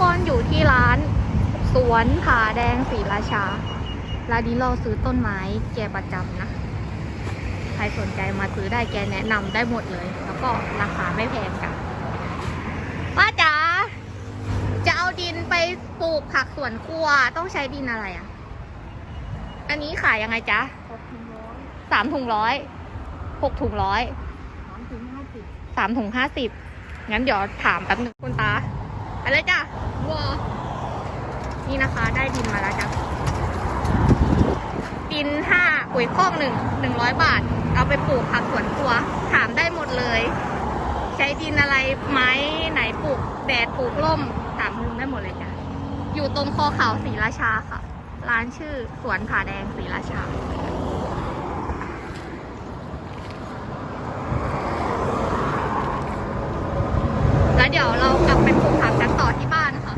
คนอยู่ที่ร้าน สวนผาแดงศรีราชา ร้านนี้เราซื้อต้นไม้แกประจำนะ ใครสนใจมาซื้อได้แกแนะนำได้หมดเลย แล้วก็ราคาไม่แพงกันป้าจ๋าจะเอาดินไปปลูกผักสวนครัวต้องใช้ดินอะไรอะ อันนี้ขายยังไงจ๊ะหกถึงร้อยสามถุงร้อยหกถุงร้อยสามถึงห้าสิบสามถุงห้าสิบงั้นเดี๋ยวถามแป๊บนึงคุณตา อะไรจ้ะวัวนี่นะคะได้ดินมาแล้วจ้ะดินห้าปุ๋ยคอกหนึ่งหนึ่งร้อยบาท เอาไปปลูกผักสวนครัว ถามได้หมดเลย ใช้ดินอะไรไม้ไหนปลูกแดดปลูกร่มถามลุงได้หมดเลยจ้ะอยู่ตรงคอเขาศรีราชาค่ะ ร้านชื่อสวนผาแดงศรีราชาแล้วเดี๋ยวเรากลับไปปลูกผักกันต่อที่บ้านค่ะ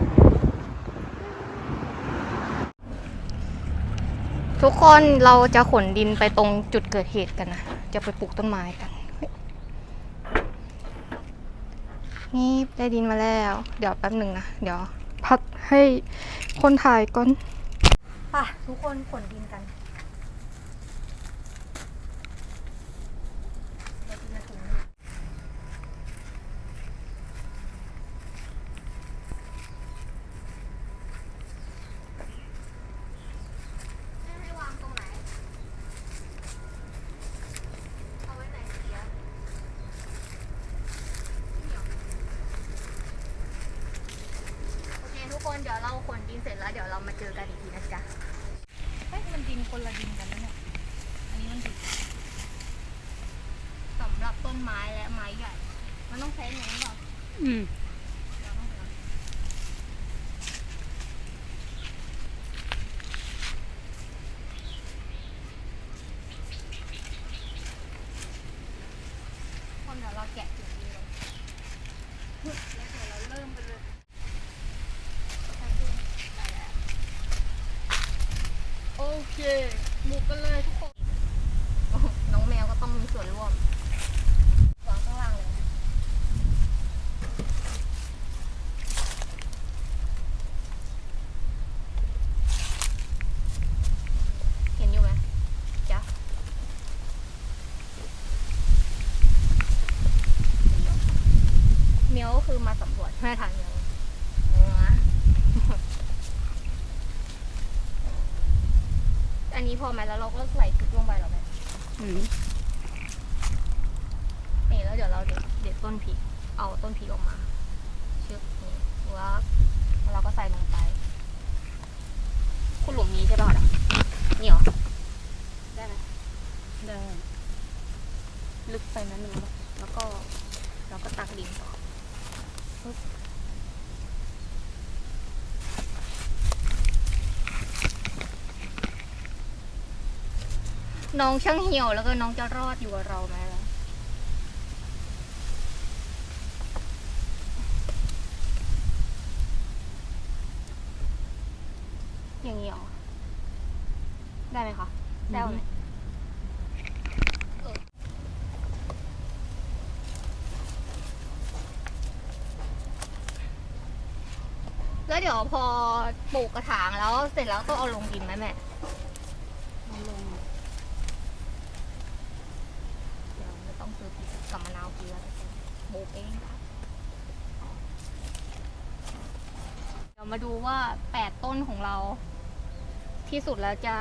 ทุกคนเราจะขนดินไปตรงจุดเกิดเหตุกันนะ จะไปปลูกต้นไม้กัน นี่ได้ดินมาแล้ว เดี๋ยวแป๊บหนึ่งนะ เดี๋ยวพักให้คนถ่ายก่อน ป่ะ ทุกคนขนดินกันได้ดินมาถุงหนึ่ง ให้วางตรงไหน เอาไว้ไหนเสียโอเคทุกคนเดี๋ยวเราขนดินเสร็จแล้วเดี๋ยวเรามาเจอกันอีกทีนะจ๊ะเฮ้ยมันดินคนละดินกันนะเนี่ยอันนี้มันดินสำหรับต้นไม้และไม้ใหญ่ มันต้องใช้เน้นหรออืม เราต้องใช้คนเดี๋ยวเราแกะถุงดีเลยแล้วเดี๋ยวเราเริ่มไปเลยใช้ถุงได้แล้ว โอ เคหมูกันเลยทุกคน น้องแมวก็ต้องมีส่วนร่วมวางข้างล่างเลยเห็นอยู่ไหมจ๊ะเมียวก็คือมาสำรวจแม่ทางเมียวเออ อันนี้ พอไหมแล้วเราก็ใส่พริกลงไปเหรอแม่อืมนี่แล้วเดี๋ยวเราเด็ดเด็ดต้นพริก เอาต้นพริกออกมาชึบนี่แล้วแล้วเราก็ใส่ลงไป คุณหลุมนี้ใช่ป่ะคะนี่เหรอ ได้ไหม ได้ ลึกไปนิดนึงแล้วแล้วก็เราก็ตักดินต่อปึ๊บ น้องช่างเหี่ยวแล้วก็น้องจะรอดอยู่กับเราไหมล่ะอย่างนี้เหรอ ได้ไหมคะ ได้ไหมเออแล้วเดี๋ยวพอปลูกกระถางแล้วเสร็จแล้วก็เอาลงดินไหมแม่ เอาลง เดี๋ยวไม่ต้องซื้อพริกกับมะนาวเกลือ ปลูกเองค่ะเดี๋ยวมาดูว่าแปดต้นของเรา ที่สุดแล้วจะ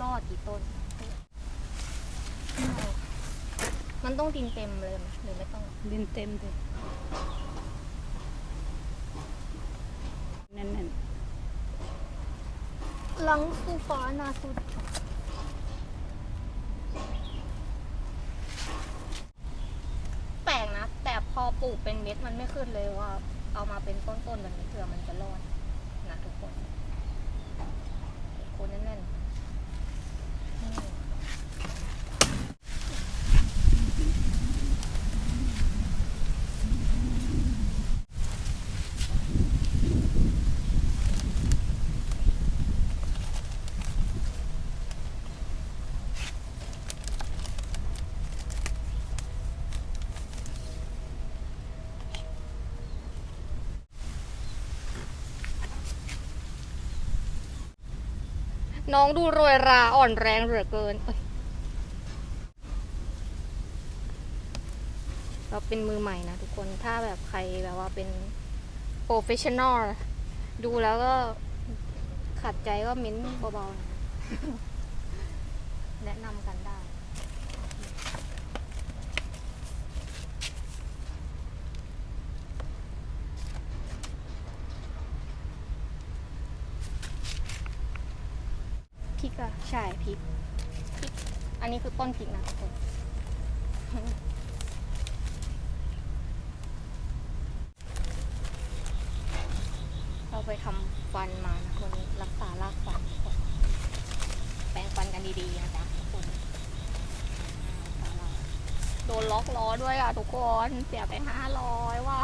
รอดกี่ต้น มันต้องดินเต็มเลยไหมหรือไม่ต้อง ดินเต็มเลยแน่นหลังสูฟ้านาสุด แปลกนะ แต่พอป ลูกเป็นเม็ดมันไม่ขึ้นเลยว่า เอามาเป็นต้นๆแบบนี้เผื่อมันจะรอดนะทุกคนคนแน่นๆ น้องดูโรยราอ่อนแรงเหลือเกินเอ้ยเราเป็นมือใหม่นะทุกคน ถ้าแบบใครแบบว่าเป็นโปรเฟชชั่นอลดูแล้วก็ขัดใจก็มิ้นเบาๆนะแนะนำกันได้ พ ริกอะใช่พริกพริก อันนี้คือต้นพริกนะทุกคนเราไปทำฟันมานะคนรักษารากฟันคนแปรงฟันกันดีๆนะจ๊ะทุกคนอ่าสาระโดนล็อกล้อด้วยอะทุกคนเสียไปห้าร้อยว่ะ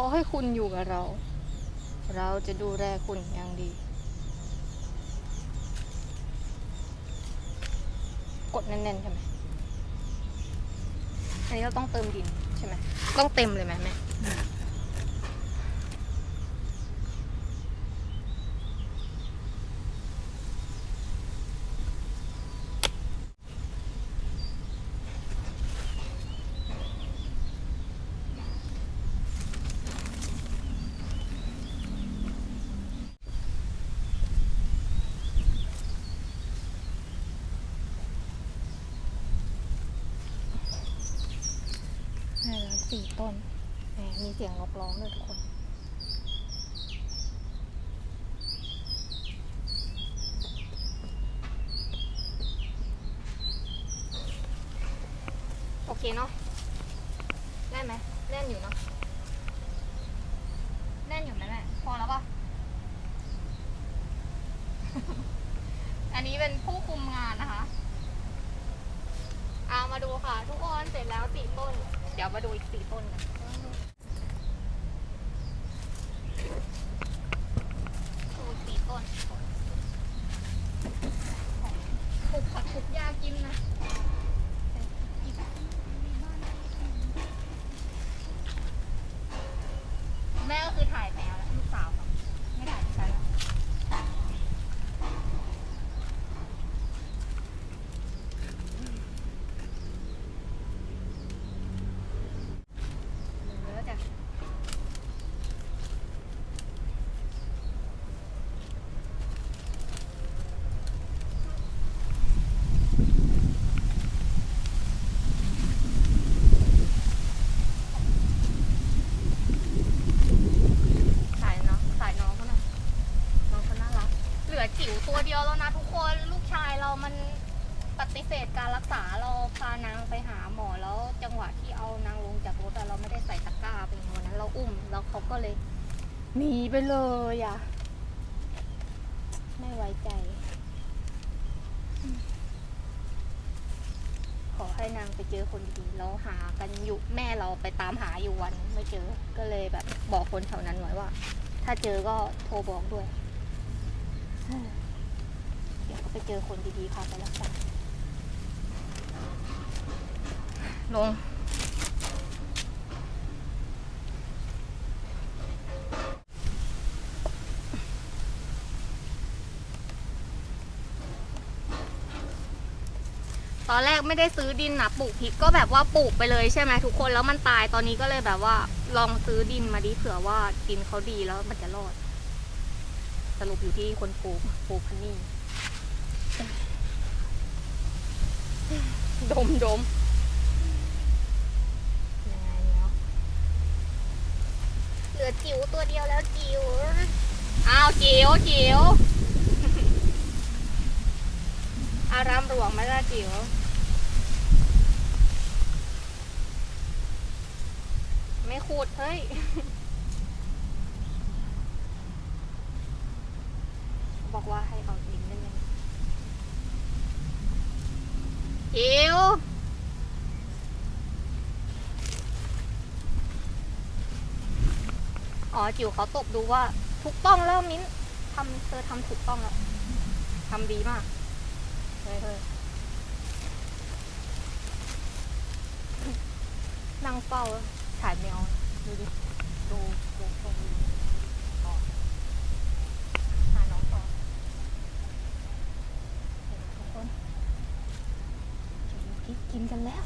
อให้คุณอยู่กับเรา เราจะดูแลคุณอย่างดี กดแน่นๆใช่ไหมอันนี้เราต้องเติมดินใช่ไหมต้องเต็มเลยไหมแม่ สี่ต้นแหมมีเสียงนกร้องด้วยทุกคนโอเคเนาะแน่นไหมแน่นอยู่เนาะแน่นอยู่ไหมแม่พอแล้วปะอันนี้เป็นผู้คุมงานนะคะ เอามาดูค่ะ ทุกคนเสร็จแล้วสี่ต้น เดี๋ยวมาดูอีกสี่ต้นกันดูสี่ต้นปลูกผักปลูกหญ้ากินนะแม่ก็คือถ่ายแมวแล้วลูกสาวค่ะไม่ถ่ายดิฉันแล้วเยอะจ้ะถ่ายเนาะถ่ายน้องเขาหน่อยน้องเขาน่ารัก เหลือจิ๋วตัวเดี ยวแล้วนะทุกคนลูกชายเรามันปฏิเสธการรักษาเราพานางไปหาหมอแล้วจังหวะที่เอานางลงจากรถอะเราไม่ได้ใส่ตะกร้าเป็นวันนั้นเราอุ้มแล้วเขาก็เลยหนีไปเลยอะ ไม่ไว้ใจ ขอให้นางไปเจอคนดีๆแล้วหากันอยู่แม่เราไปตามหาอยู่วันไม่เจอ ก็เลยแบบบอกคนแถวนั้นไว้ว่า ถ้าเจอก็โทรบอกด้วย ไปเจอคนดีๆค่ะไปรักษาลง ตอนแรกไม่ได้ซื้อดินนะปลูกพริกก็แบบว่าปลูกไปเลยใช่ไหมทุกคนแล้วมันตายตอนนี้ก็เลยแบบว่า ลองซื้อดินมาดิเผื่อว่าดินเขาดีแล้วมันจะรอด สรุปอยู่ที่คนปลูกปลูกพันนี่ ดมดมยังไงเนาะเหลือจิ๋วตัวเดียวแล้วจิ๋วอ้าวจิ๋วจิ๋วอารามหลวงไหมล่ะจิ๋วไม่ขูดเฮ้ย จิวอ๋อจิ๋วเขาตบดูว่าถูกต้องแล้วมิ้นทำเธอทำถูกต้องแล้วทำดีมากเฮ้ยเฮ้ยนั่งเฝ้าถ่ายแมวดูดิดูดูดู กันแล้ว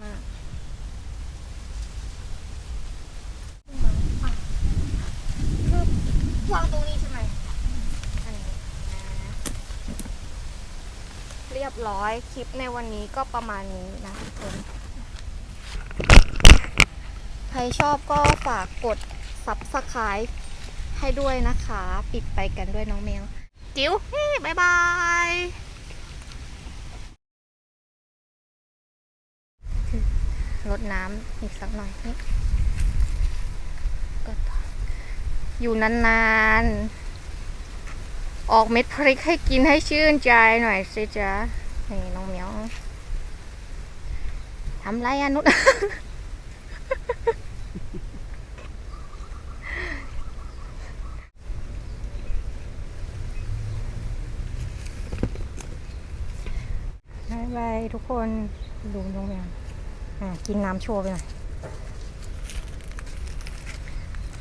มาคือวางตรงนี้ใช่ไหมอันนี้นะเรียบร้อยคลิปในวันนี้ก็ประมาณนี้นะทุกคน ใครชอบก็ฝากกด subscribe ให้ด้วยนะคะ ปิดไปกันด้วยน้องแมว จิ๋วเฮ้บายบายรดน้ำอีกสักหน่อยนี่ก็ต่ออยู่นานๆ ออกเม็ดพริกให้กินให้ชื่นใจหน่อยสิจ๊ะ นี่น้องเหมียวทำไรอะนุช บายบายทุกคนดูน้องแมวอะกินน้ำโชว์ไปหน่อย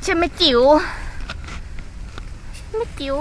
ใช่ไหมจิ๋วใช่ไหมจิ๋ว